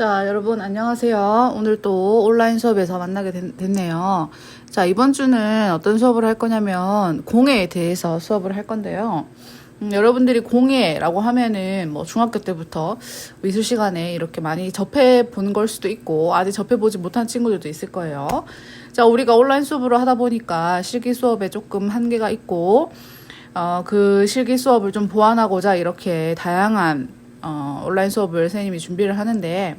자, 여러분 안녕하세요. 오늘 또 온라인 수업에서 만나게 됐, 됐네요. 자, 이번 주는 어떤 수업을 할 거냐면 공예에 대해서 수업을 할 건데요. 음, 여러분들이 공예라고 하면은 뭐 중학교 때부터 미술 시간에 이렇게 많이 접해 보는 걸 수도 있고 아직 접해 보지 못한 친구들도 있을 거예요. 자, 우리가 온라인 수업으로 하다 보니까 실기 수업에 조금 한계가 있고 어, 그 실기 수업을 좀 보완하고자 이렇게 다양한 어, 온라인 수업을 선생님이 준비를 하는데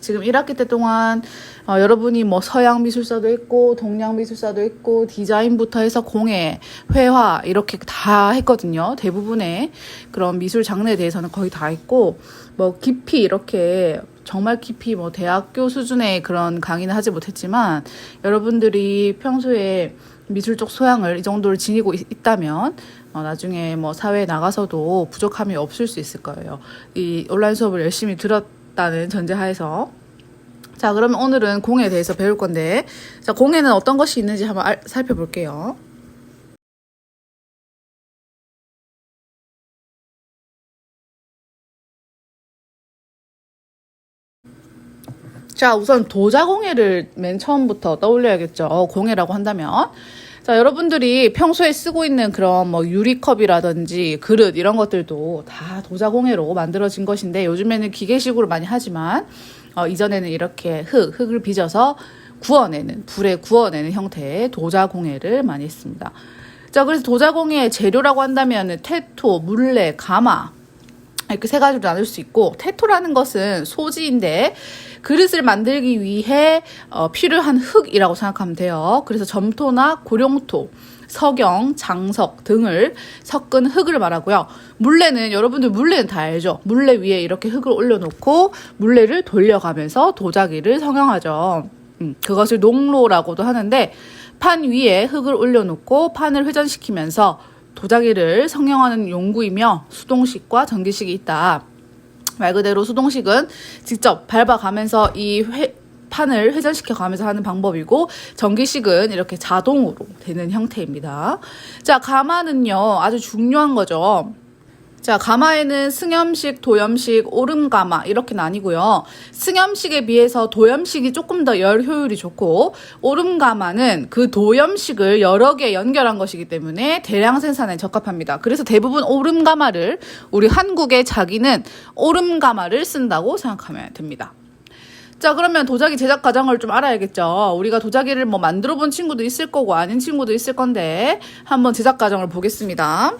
지금 1학기 때 동안 어, 여러분이 뭐 서양 미술사도 있고 동양 미술사도 있고 디자인부터 해서 공예, 회화 이렇게 다 했거든요. 대부분의 그런 미술 장르에 대해서는 거의 다 했고 뭐 깊이 이렇게 정말 깊이 뭐 대학교 수준의 그런 강의는 하지 못했지만 여러분들이 평소에 미술적 소양을 이 정도를 지니고 있, 있다면 어, 나중에 뭐 사회에 나가서도 부족함이 없을 수 있을 거예요. 이 온라인 수업을 열심히 들었 다는 전제하에서 자 그러면 오늘은 공예에 대해서 배울 건데 자 공예는 어떤 것이 있는지 한번 알, 살펴볼게요. 자, 우선 도자공예를 맨 처음부터 떠올려야겠죠. 공예라고 한다면. 자, 여러분들이 평소에 쓰고 있는 그런 뭐 유리컵이라든지 그릇 이런 것들도 다 도자공예로 만들어진 것인데 요즘에는 기계식으로 많이 하지만 어, 이전에는 이렇게 흙, 흙을 빚어서 구워내는, 불에 구워내는 형태의 도자공예를 많이 했습니다. 자, 그래서 도자공예의 재료라고 한다면 테토, 물레, 가마, 이렇게 세 가지로 나눌 수 있고 테토라는 것은 소지인데 그릇을 만들기 위해 어, 필요한 흙이라고 생각하면 돼요. 그래서 점토나 고룡토, 석영, 장석 등을 섞은 흙을 말하고요. 물레는 여러분들 물레는 다 알죠. 물레 위에 이렇게 흙을 올려놓고 물레를 돌려가면서 도자기를 성형하죠. 음, 그것을 농로라고도 하는데 판 위에 흙을 올려놓고 판을 회전시키면서 도자기를 성형하는 용구이며 수동식과 전기식이 있다. 말 그대로 수동식은 직접 밟아가면서 이 회, 판을 회전시켜 가면서 하는 방법이고 전기식은 이렇게 자동으로 되는 형태입니다. 자, 가마는요. 아주 중요한 거죠. 자, 가마에는 승염식, 도염식, 오름가마 이렇게 나뉘고요. 승염식에 비해서 도염식이 조금 더 열 효율이 좋고 오름가마는 그 도염식을 여러 개 연결한 것이기 때문에 대량 생산에 적합합니다. 그래서 대부분 오름가마를 우리 한국의 자기는 오름가마를 쓴다고 생각하면 됩니다. 자, 그러면 도자기 제작 과정을 좀 알아야겠죠. 우리가 도자기를 뭐 만들어 본 친구도 있을 거고 아닌 친구도 있을 건데 한번 제작 과정을 보겠습니다.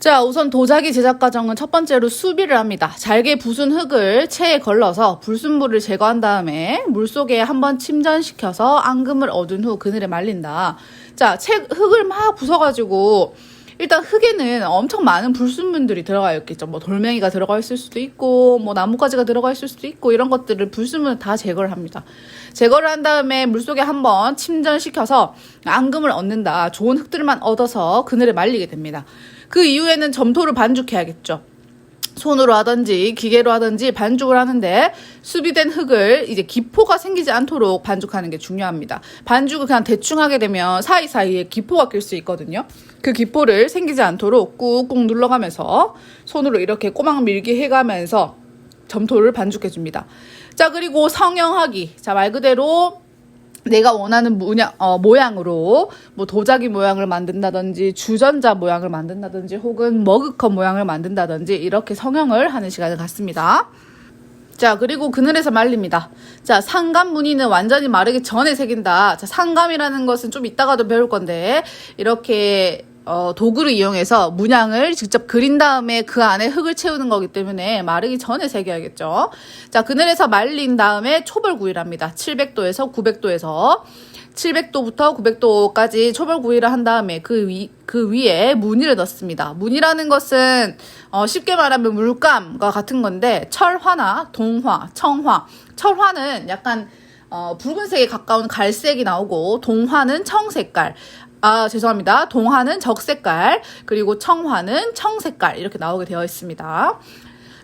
자, 우선 도자기 제작 과정은 첫 번째로 수비를 합니다. 잘게 부순 흙을 체에 걸러서 불순물을 제거한 다음에 물 속에 한번 침전시켜서 앙금을 얻은 후 그늘에 말린다. 자, 채, 흙을 막 부숴가지고 일단 흙에는 엄청 많은 불순물들이 들어가 있겠죠. 뭐 돌멩이가 들어가 있을 수도 있고, 뭐 나뭇가지가 들어가 있을 수도 있고, 이런 것들을 불순물 다 제거를 합니다. 제거를 한 다음에 물 속에 한번 침전시켜서 앙금을 얻는다. 좋은 흙들만 얻어서 그늘에 말리게 됩니다. 그 이후에는 점토를 반죽해야겠죠. 손으로 하든지 기계로 하든지 반죽을 하는데 수비된 흙을 이제 기포가 생기지 않도록 반죽하는 게 중요합니다. 반죽을 그냥 대충 하게 되면 사이사이에 기포가 낄 수 있거든요. 그 기포를 생기지 않도록 꾹꾹 눌러가면서 손으로 이렇게 꼬막 밀기 해가면서 점토를 반죽해 줍니다. 자, 그리고 성형하기. 자, 말 그대로 내가 원하는 모양, 어, 모양으로 뭐 도자기 모양을 만든다든지 주전자 모양을 만든다든지 혹은 머그컵 모양을 만든다든지 이렇게 성형을 하는 시간을 갖습니다. 자, 그리고 그늘에서 말립니다. 자, 상감 무늬는 완전히 마르기 전에 새긴다. 자, 상감이라는 것은 좀 이따가도 배울 건데, 이렇게, 어, 도구를 이용해서 문양을 직접 그린 다음에 그 안에 흙을 채우는 거기 때문에 마르기 전에 새겨야겠죠. 자, 그늘에서 말린 다음에 초벌 구이를 합니다. 700도에서 900도에서. 700도부터 900도까지 초벌 구이를 한 다음에 그 위, 그 위에 무늬를 넣습니다. 무늬라는 것은 어, 쉽게 말하면 물감과 같은 건데 철화나 동화, 청화. 철화는 약간 어, 붉은색에 가까운 갈색이 나오고 동화는 청색깔. 아, 죄송합니다. 동화는 적색깔, 그리고 청화는 청색깔 이렇게 나오게 되어 있습니다.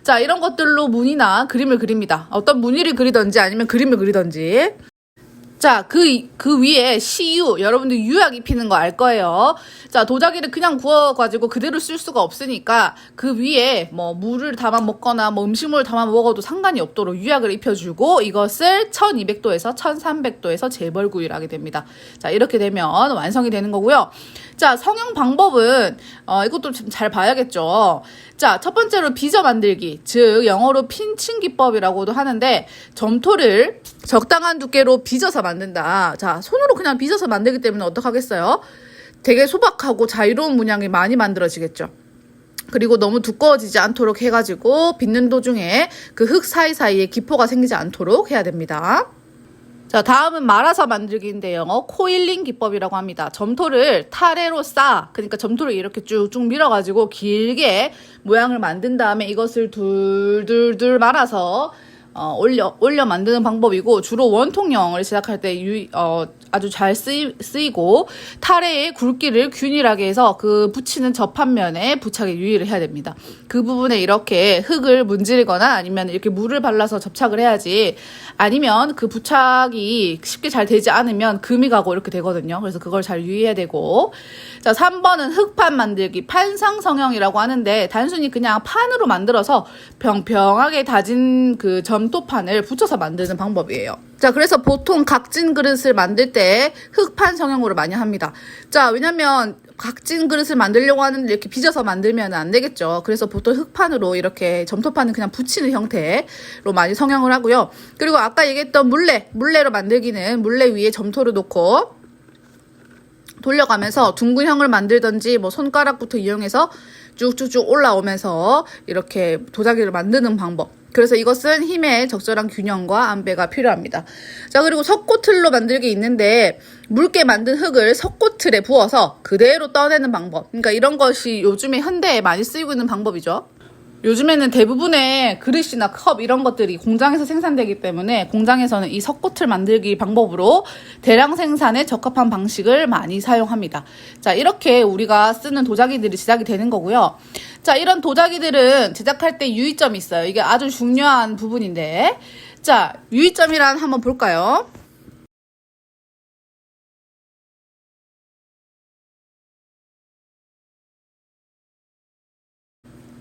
자, 이런 것들로 무늬나 그림을 그립니다. 어떤 무늬를 그리던지 아니면 그림을 그리던지. 자, 그, 그 위에 CU, 여러분들 유약 입히는 거 알 거예요. 자, 도자기를 그냥 구워가지고 그대로 쓸 수가 없으니까 그 위에 뭐 물을 담아 먹거나 뭐 음식물을 담아 먹어도 상관이 없도록 유약을 입혀주고 이것을 1200도에서 1300도에서 재벌구이를 하게 됩니다. 자, 이렇게 되면 완성이 되는 거고요. 자, 성형 방법은, 어, 이것도 좀 잘 봐야겠죠. 자, 첫 번째로 빚어 만들기, 즉, 영어로 핀칭 기법이라고도 하는데, 점토를 적당한 두께로 빚어서 만든다. 자, 손으로 그냥 빚어서 만들기 때문에 어떡하겠어요? 되게 소박하고 자유로운 문양이 많이 만들어지겠죠. 그리고 너무 두꺼워지지 않도록 해가지고 빚는 도중에 그 흙 사이사이에 기포가 생기지 않도록 해야 됩니다. 자, 다음은 말아서 만들기인데요. 코일링 기법이라고 합니다. 점토를 타레로 싸. 그러니까 점토를 이렇게 쭉쭉 밀어가지고 길게 모양을 만든 다음에 이것을 둘둘둘 말아서 어, 올려, 올려 만드는 방법이고, 주로 원통형을 제작할 때 유, 어, 아주 잘 쓰이, 쓰이고, 타레의 굵기를 균일하게 해서 그 붙이는 접합면에 부착에 유의를 해야 됩니다. 그 부분에 이렇게 흙을 문지르거나 아니면 이렇게 물을 발라서 접착을 해야지, 아니면 그 부착이 쉽게 잘 되지 않으면 금이 가고 이렇게 되거든요. 그래서 그걸 잘 유의해야 되고, 자, 3번은 흙판 만들기, 판상 성형이라고 하는데, 단순히 그냥 판으로 만들어서 평평하게 다진 그 점토판을 붙여서 만드는 방법이에요. 자, 그래서 보통 각진 그릇을 만들 때 흙판 성형으로 많이 합니다. 자, 왜냐면 각진 그릇을 만들려고 하는데 이렇게 빚어서 만들면 안 되겠죠. 그래서 보통 흙판으로 이렇게 점토판은 그냥 붙이는 형태로 많이 성형을 하고요. 그리고 아까 얘기했던 물레, 물레로 만들기는 물레 위에 점토를 놓고 돌려가면서 둥근형을 만들던지 뭐 손가락부터 이용해서 쭉쭉쭉 올라오면서 이렇게 도자기를 만드는 방법. 그래서 이것은 힘의 적절한 균형과 안배가 필요합니다. 자, 그리고 석고틀로 만들기 있는데 묽게 만든 흙을 석고틀에 부어서 그대로 떠내는 방법. 그러니까 이런 것이 요즘에 현대에 많이 쓰이고 있는 방법이죠. 요즘에는 대부분의 그릇이나 컵 이런 것들이 공장에서 생산되기 때문에 공장에서는 이 석고틀 만들기 방법으로 대량 생산에 적합한 방식을 많이 사용합니다. 자, 이렇게 우리가 쓰는 도자기들이 제작이 되는 거고요. 자, 이런 도자기들은 제작할 때 유의점이 있어요. 이게 아주 중요한 부분인데. 자, 유의점이란 한번 볼까요?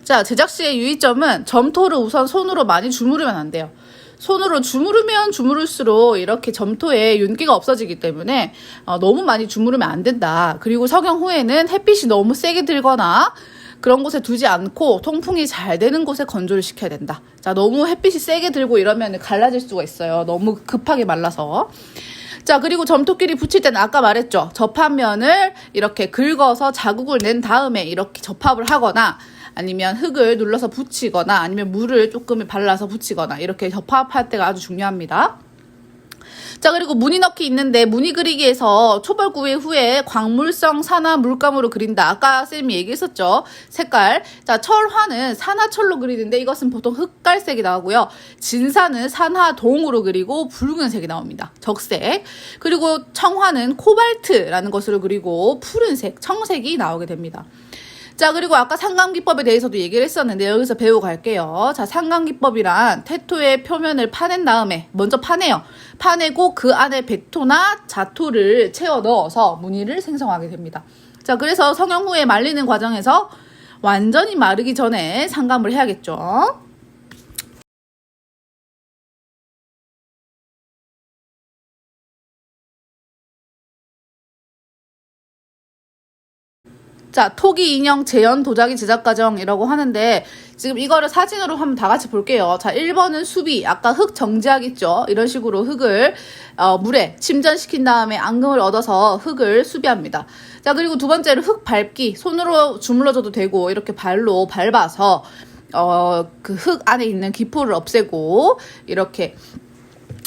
자, 제작 시의 유의점은 점토를 우선 손으로 많이 주무르면 안 돼요. 손으로 주무르면 주무를수록 이렇게 점토에 윤기가 없어지기 때문에 어, 너무 많이 주무르면 안 된다. 그리고 석영 후에는 햇빛이 너무 세게 들거나 그런 곳에 두지 않고 통풍이 잘 되는 곳에 건조를 시켜야 된다. 자, 너무 햇빛이 세게 들고 이러면 갈라질 수가 있어요. 너무 급하게 말라서. 자, 그리고 점토끼리 붙일 때는 아까 말했죠. 접합면을 이렇게 긁어서 자국을 낸 다음에 이렇게 접합을 하거나 아니면 흙을 눌러서 붙이거나 아니면 물을 조금 발라서 붙이거나 이렇게 접합할 때가 아주 중요합니다. 자 그리고 무늬 넣기 있는데 무늬 그리기에서 초벌 구회 후에 광물성 산화 물감으로 그린다. 아까 쌤이 얘기했었죠. 색깔. 자 철화는 산화철로 그리는데 이것은 보통 흑갈색이 나오고요. 진사는 산화동으로 그리고 붉은색이 나옵니다. 적색. 그리고 청화는 코발트라는 것으로 그리고 푸른색, 청색이 나오게 됩니다. 자, 그리고 아까 상감기법에 대해서도 얘기를 했었는데 여기서 배우고 갈게요. 자, 상감기법이란 테토의 표면을 파낸 다음에 먼저 파내요. 파내고 그 안에 백토나 자토를 채워 넣어서 무늬를 생성하게 됩니다. 자, 그래서 성형 후에 말리는 과정에서 완전히 마르기 전에 상감을 해야겠죠. 자, 토기 인형 재현 도자기 제작 과정이라고 하는데 지금 이거를 사진으로 한번 다 같이 볼게요. 자, 1번은 수비. 아까 흙 정지학 있죠? 이런 식으로 흙을 어, 물에 침전시킨 다음에 앙금을 얻어서 흙을 수비합니다. 자, 그리고 두 번째로 흙 밟기. 손으로 주물러줘도 되고 이렇게 발로 밟아서 어, 그 흙 안에 있는 기포를 없애고 이렇게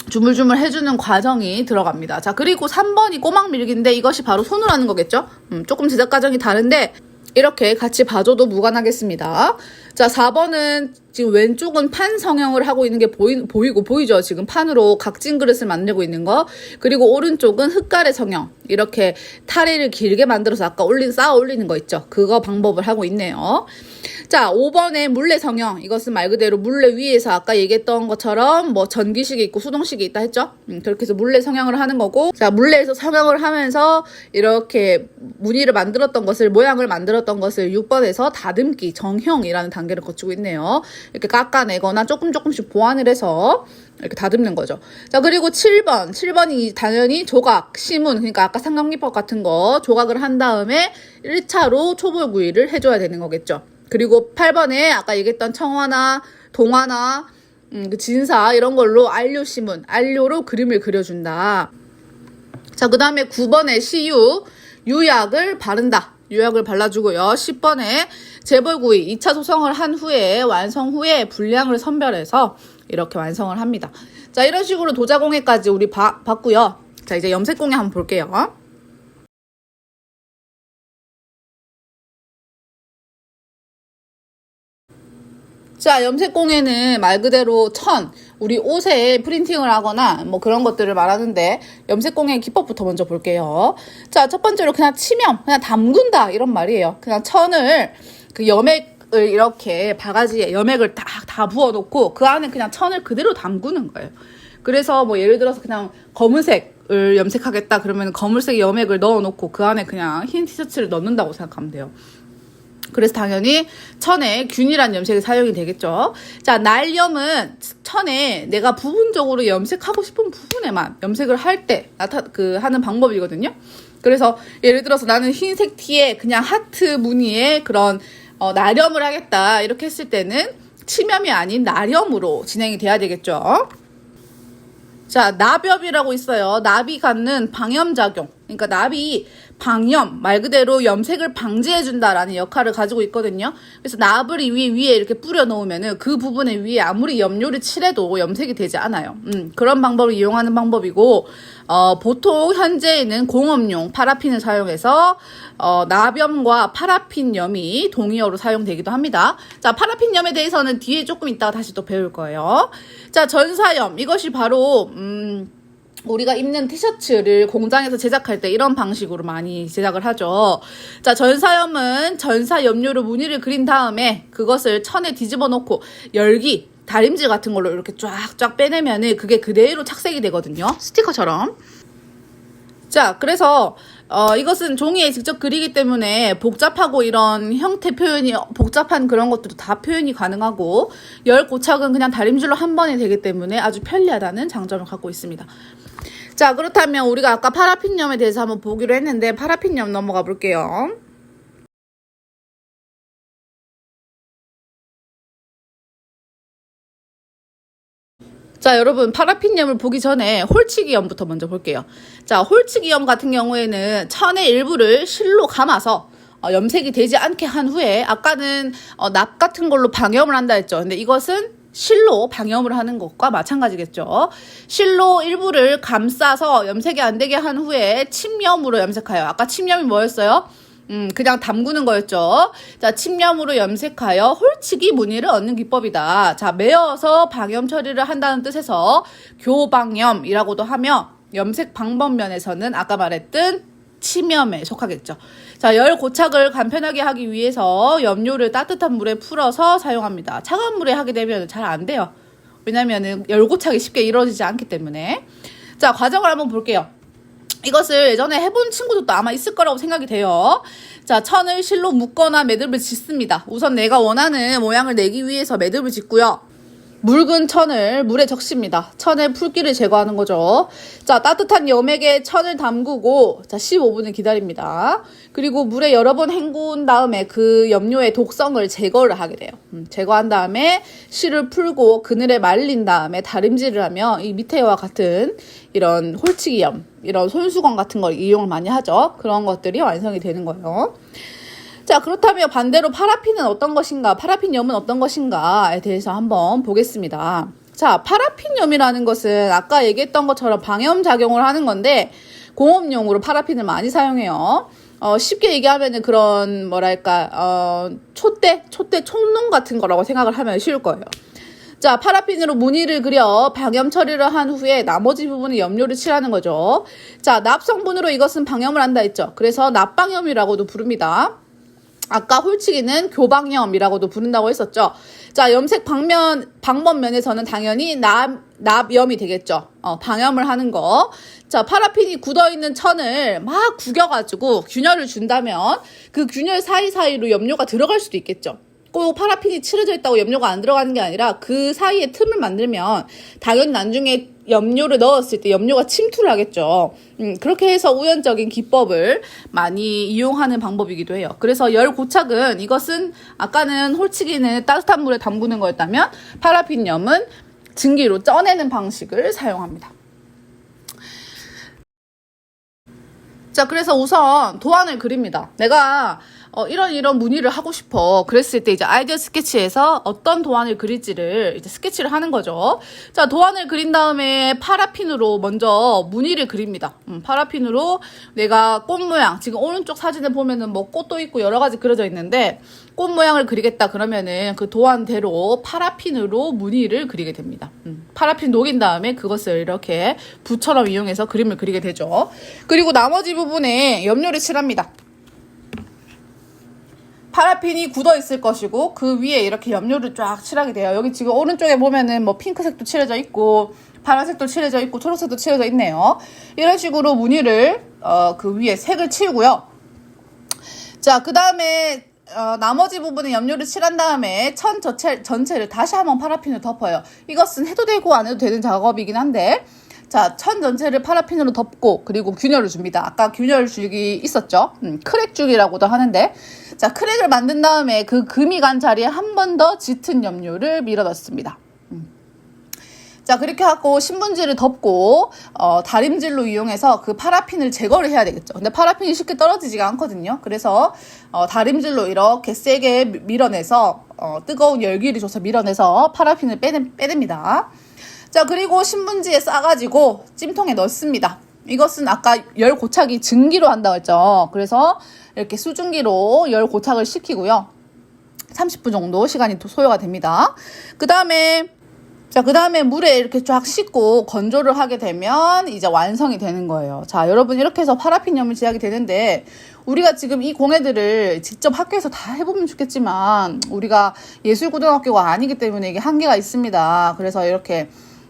주물주물 해주는 과정이 들어갑니다. 자, 그리고 3번이 꼬막 밀기인데 이것이 바로 손으로 하는 거겠죠? 음, 조금 제작 과정이 다른데 이렇게 같이 봐줘도 무관하겠습니다. 자, 4번은 지금 왼쪽은 판 성형을 하고 있는 게 보이, 보이고 보이죠? 지금 판으로 각진 그릇을 만들고 있는 거. 그리고 오른쪽은 흙가래 성형. 이렇게 타리를 길게 만들어서 아까 올린, 쌓아 올리는 거 있죠? 그거 방법을 하고 있네요. 자, 5번에 물레 성형. 이것은 말 그대로 물레 위에서 아까 얘기했던 것처럼 뭐 전기식이 있고 수동식이 있다 했죠? 음, 그렇게 해서 물레 성형을 하는 거고. 자, 물레에서 성형을 하면서 이렇게 무늬를 만들었던 것을, 모양을 만들었던 것을 6번에서 다듬기, 정형이라는 단계를 거치고 있네요. 이렇게 깎아내거나 조금 조금씩 보완을 해서 이렇게 다듬는 거죠. 자, 그리고 7번. 7번이 당연히 조각, 시문, 그러니까 아까 삼각기법 같은 거 조각을 한 다음에 1차로 초벌구이를 해줘야 되는 거겠죠. 그리고 8번에 아까 얘기했던 청화나 동화나 음, 그 진사 이런 걸로 안료 시문, 안료로 그림을 그려준다. 자, 그 다음에 9번에 시유, 유약을 바른다. 유약을 발라주고요. 10번에 재벌구이 2차 소성을 한 후에 완성 후에 분량을 선별해서 이렇게 완성을 합니다. 자, 이런 식으로 도자공예까지 우리 봐, 봤고요. 자, 이제 염색공예 한번 볼게요. 자, 염색공예는 말 그대로 천, 우리 옷에 프린팅을 하거나 뭐 그런 것들을 말하는데 염색공예 기법부터 먼저 볼게요. 자, 첫 번째로 그냥 치면, 그냥 담근다 이런 말이에요. 그냥 천을 그 염액을 이렇게 바가지에 염액을 다, 다 부어놓고 그 안에 그냥 천을 그대로 담그는 거예요. 그래서 뭐 예를 들어서 그냥 검은색을 염색하겠다 그러면 검은색 염액을 넣어놓고 그 안에 그냥 흰 티셔츠를 넣는다고 생각하면 돼요. 그래서 당연히 천에 균일한 염색이 사용이 되겠죠. 자, 날염은 천에 내가 부분적으로 염색하고 싶은 부분에만 염색을 할 때 나타 그 하는 방법이거든요. 그래서 예를 들어서 나는 흰색 티에 그냥 하트 무늬의 그런 어, 나렴을 하겠다 이렇게 했을 때는 치염이 아닌 나렴으로 진행이 돼야 되겠죠. 자, 나벽이라고 있어요. 나비 갖는 방염작용. 그러니까 나비 방염, 말 그대로 염색을 방지해준다라는 역할을 가지고 있거든요. 그래서 나블 이 위에, 이렇게 뿌려 놓으면은 그 부분에 위에 아무리 염료를 칠해도 염색이 되지 않아요. 음, 그런 방법을 이용하는 방법이고, 어, 보통 현재에는 공업용 파라핀을 사용해서, 어, 나염과 파라핀염이 동의어로 사용되기도 합니다. 자, 파라핀염에 대해서는 뒤에 조금 있다가 다시 또 배울 거예요. 자, 전사염. 이것이 바로, 음, 우리가 입는 티셔츠를 공장에서 제작할 때 이런 방식으로 많이 제작을 하죠. 자, 전사염은 전사 염료로 무늬를 그린 다음에 그것을 천에 뒤집어 놓고 열기, 다림질 같은 걸로 이렇게 쫙쫙 빼내면은 그게 그대로 착색이 되거든요. 스티커처럼. 자, 그래서 어, 이것은 종이에 직접 그리기 때문에 복잡하고 이런 형태 표현이 복잡한 그런 것들도 다 표현이 가능하고 열 고착은 그냥 다림질로 한 번에 되기 때문에 아주 편리하다는 장점을 갖고 있습니다. 자, 그렇다면 우리가 아까 파라핀염에 대해서 한번 보기로 했는데 파라핀염 넘어가 볼게요. 자, 여러분, 파라핀염을 보기 전에 홀치기염부터 먼저 볼게요. 자, 홀치기염 같은 경우에는 천의 일부를 실로 감아서 어, 염색이 되지 않게 한 후에 아까는 어, 납 같은 걸로 방염을 한다 했죠. 근데 이것은 실로 방염을 하는 것과 마찬가지겠죠. 실로 일부를 감싸서 염색이 안 되게 한 후에 침염으로 염색하여. 아까 침염이 뭐였어요? 음, 그냥 담그는 거였죠. 자, 침염으로 염색하여 홀치기 무늬를 얻는 기법이다. 자, 매어서 방염 처리를 한다는 뜻에서 교방염이라고도 하며 염색 방법 면에서는 아까 말했던 침염에 속하겠죠. 자, 열 고착을 간편하게 하기 위해서 염료를 따뜻한 물에 풀어서 사용합니다. 차가운 물에 하게 되면 잘 안 돼요. 왜냐면은 열 고착이 쉽게 이루어지지 않기 때문에. 자, 과정을 한번 볼게요. 이것을 예전에 해본 친구들도 아마 있을 거라고 생각이 돼요. 자, 천을 실로 묶거나 매듭을 짓습니다. 우선 내가 원하는 모양을 내기 위해서 매듭을 짓고요. 묽은 천을 물에 적십니다. 천의 풀기를 제거하는 거죠. 자, 따뜻한 염액에 천을 담그고 자, 15분을 기다립니다. 그리고 물에 여러 번 헹군 다음에 그 염료의 독성을 제거를 하게 돼요. 음, 제거한 다음에 실을 풀고 그늘에 말린 다음에 다림질을 하며 이 밑에와 같은 이런 홀치기염, 이런 손수건 같은 걸 이용을 많이 하죠. 그런 것들이 완성이 되는 거예요. 자, 그렇다면 반대로 파라핀은 어떤 것인가, 파라핀염은 어떤 것인가에 대해서 한번 보겠습니다. 자, 파라핀염이라는 것은 아까 얘기했던 것처럼 방염 작용을 하는 건데 공업용으로 파라핀을 많이 사용해요. 어, 쉽게 얘기하면은 그런 뭐랄까 어, 촛대, 촛대 총농 같은 거라고 생각을 하면 쉬울 거예요. 자, 파라핀으로 무늬를 그려 방염 처리를 한 후에 나머지 부분에 염료를 칠하는 거죠. 자, 납 성분으로 이것은 방염을 한다 했죠. 그래서 납방염이라고도 부릅니다. 아까 홀치기는 교방염이라고도 부른다고 했었죠. 자, 염색 방면, 방법 면에서는 당연히 납, 납염이 되겠죠. 어, 방염을 하는 거. 자, 파라핀이 굳어있는 천을 막 구겨가지고 균열을 준다면 그 균열 사이사이로 염료가 들어갈 수도 있겠죠. 꼭 파라핀이 칠해져 있다고 염료가 안 들어가는 게 아니라 그 사이에 틈을 만들면 당연히 나중에 염료를 넣었을 때 염료가 침투를 하겠죠. 음, 그렇게 해서 우연적인 기법을 많이 이용하는 방법이기도 해요. 그래서 열 고착은 이것은 아까는 홀치기는 따뜻한 물에 담그는 거였다면 파라핀염은 증기로 쪄내는 방식을 사용합니다. 자, 그래서 우선 도안을 그립니다. 내가 어, 이런 이런 무늬를 하고 싶어. 그랬을 때 이제 아이디어 스케치에서 어떤 도안을 그릴지를 이제 스케치를 하는 거죠. 자, 도안을 그린 다음에 파라핀으로 먼저 무늬를 그립니다. 음, 파라핀으로 내가 꽃 모양, 지금 오른쪽 사진에 보면은 뭐 꽃도 있고 여러 가지 그려져 있는데 꽃 모양을 그리겠다 그러면은 그 도안대로 파라핀으로 무늬를 그리게 됩니다. 음, 파라핀 녹인 다음에 그것을 이렇게 붓처럼 이용해서 그림을 그리게 되죠. 그리고 나머지 부분에 염료를 칠합니다. 파라핀이 굳어 있을 것이고 그 위에 이렇게 염료를 쫙 칠하게 돼요. 여기 지금 오른쪽에 보면은 뭐 핑크색도 칠해져 있고 파란색도 칠해져 있고 초록색도 칠해져 있네요. 이런 식으로 무늬를 어, 그 위에 색을 치우고요. 자, 그 다음에 어, 나머지 부분에 염료를 칠한 다음에 천 전체, 전체를 다시 한번 파라핀을 덮어요. 이것은 해도 되고 안 해도 되는 작업이긴 한데 자, 천 전체를 파라핀으로 덮고 그리고 균열을 줍니다. 아까 균열 줄기 있었죠? 음, 크랙 줄기라고도 하는데 자, 크랙을 만든 다음에 그 금이 간 자리에 한 번 더 짙은 염료를 밀어 넣습니다. 음. 자, 그렇게 하고 신문지를 덮고 어, 다림질로 이용해서 그 파라핀을 제거를 해야 되겠죠. 근데 파라핀이 쉽게 떨어지지가 않거든요. 그래서 어, 다림질로 이렇게 세게 미- 밀어내서 어, 뜨거운 열기를 줘서 밀어내서 파라핀을 빼냅니다. 자, 그리고 신문지에 싸가지고 찜통에 넣습니다. 이것은 아까 열 고착이 증기로 한다고 했죠. 그래서 이렇게 수증기로 열 고착을 시키고요. 30분 정도 시간이 또 소요가 됩니다. 그 다음에 자, 그 다음에 물에 이렇게 쫙 씻고 건조를 하게 되면 이제 완성이 되는 거예요. 자, 여러분 이렇게 해서 파라핀염을 제작이 되는데 우리가 지금 이 공예들을 직접 학교에서 다 해보면 좋겠지만 우리가 예술고등학교가 아니기 때문에 이게 한계가 있습니다. 그래서 이렇게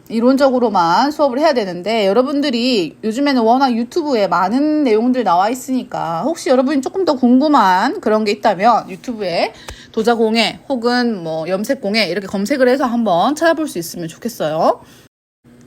이론적으로만 수업을 해야 되는데 여러분들이 요즘에는 워낙 유튜브에 많은 내용들 나와 있으니까 혹시 여러분이 조금 더 궁금한 그런 게 있다면 유튜브에 도자공예 혹은 뭐 염색공예 이렇게 검색을 해서 한번 찾아볼 수 있으면 좋겠어요.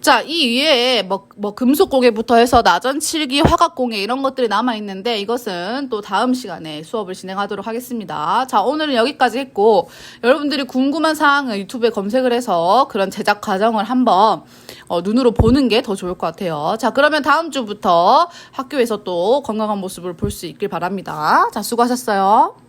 자, 이 위에 뭐, 뭐 금속 공예부터 해서 나전 칠기, 화각 공예 이런 것들이 남아 있는데 이것은 또 다음 시간에 수업을 진행하도록 하겠습니다. 자, 오늘은 여기까지 했고 여러분들이 궁금한 사항은 유튜브에 검색을 해서 그런 제작 과정을 한번 어, 눈으로 보는 게 더 좋을 것 같아요. 자, 그러면 다음 주부터 학교에서 또 건강한 모습을 볼 수 있길 바랍니다. 자, 수고하셨어요.